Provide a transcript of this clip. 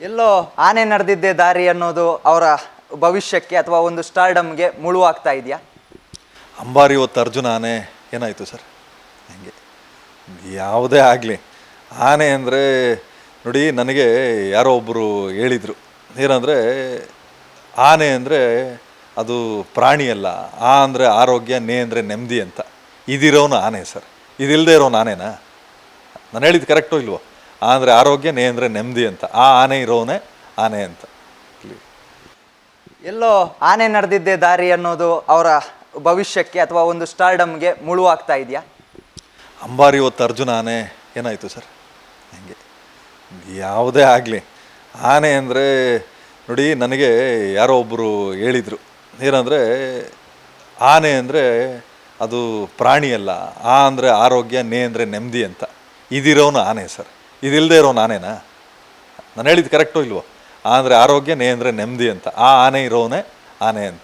ಎಲ್ಲೋ ಆನೆ ನಡೆದಿದ್ದೆ ದಾರಿ ಅನ್ನೋದು ಅವರ ಭವಿಷ್ಯಕ್ಕೆ ಅಥವಾ ಒಂದು ಸ್ಟಾರ್ಡಮ್ಗೆ ಮುಳುವಾಗ್ತಾ ಇದೆಯಾ? ಅಂಬಾರಿ ಹೊತ್ತು ಅರ್ಜುನ ಆನೆ ಏನಾಯಿತು ಸರ್? ಹಂಗೆ? ಯಾವುದೇ ಆಗಲಿ. ಆನೆ ಅಂದರೆ ನೋಡಿ, ನನಗೆ ಯಾರೋ ಒಬ್ಬರು ಹೇಳಿದರು. ಏನಂದರೆ, ಆನೆ ಅಂದರೆ ಅದು ಪ್ರಾಣಿ ಅಲ್ಲ. ಆ ಅಂದರೆ ಆರೋಗ್ಯ, ನೇ ಅಂದರೆ ನೆಮ್ಮದಿ ಅಂತ. ಇದಿರೋನು ಆನೆ ಸರ್. ಇದಿಲ್ಲದೆ ಇರೋನು ಆನೆನಾ? ನಾನು ಹೇಳಿದ್ದು ಕರೆಕ್ಟೋ ಇಲ್ವೋ? ಅಂದರೆ ಆರೋಗ್ಯ ನೇ ಅಂದರೆ ನೆಮ್ಮದಿ ಅಂತ. ಆ ಆನೆ ಇರೋನೇ ಆನೆ ಅಂತ. ಎಲ್ಲೋ ಆನೆ ನಡೆದಿದ್ದೆ ದಾರಿ ಅನ್ನೋದು ಅವರ ಭವಿಷ್ಯಕ್ಕೆ ಅಥವಾ ಒಂದು ಸ್ಟಾರ್ಡಮ್ಗೆ ಮುಳುವಾಗ್ತಾ ಇದೆಯಾ? ಅಂಬಾರಿ ಹೊತ್ತು ಅರ್ಜುನ ಆನೆ ಏನಾಯಿತು ಸರ್? ಹಂಗೆ? ಯಾವುದೇ ಆಗಲಿ. ಆನೆ ಅಂದರೆ ನೋಡಿ ನನಗೆ ಯಾರೋ ಒಬ್ಬರು ಹೇಳಿದರು. ಏನಂದರೆ ಆನೆ ಅಂದರೆ ಅದು ಪ್ರಾಣಿ ಅಲ್ಲ ಆ ಅಂದರೆ ಆರೋಗ್ಯ ನೇ ಅಂದರೆ ನೆಮ್ಮದಿ ಅಂತ. ಇದಿರೋನು ಆನೆ ಸರ್. ಇದಿಲ್ಲದೆ ಇರೋ ನಾನೇನಾ? ನಾನು ಹೇಳಿದ್ದು ಕರೆಕ್ಟೋ ಇಲ್ವೋ? ಅಂದರೆ ಆರೋಗ್ಯ ನೇ ಅಂದರೆ ನೆಮ್ಮದಿ ಅಂತ. ಆ ಆನೆ ಇರೋನೇ ಆನೆ ಅಂತ.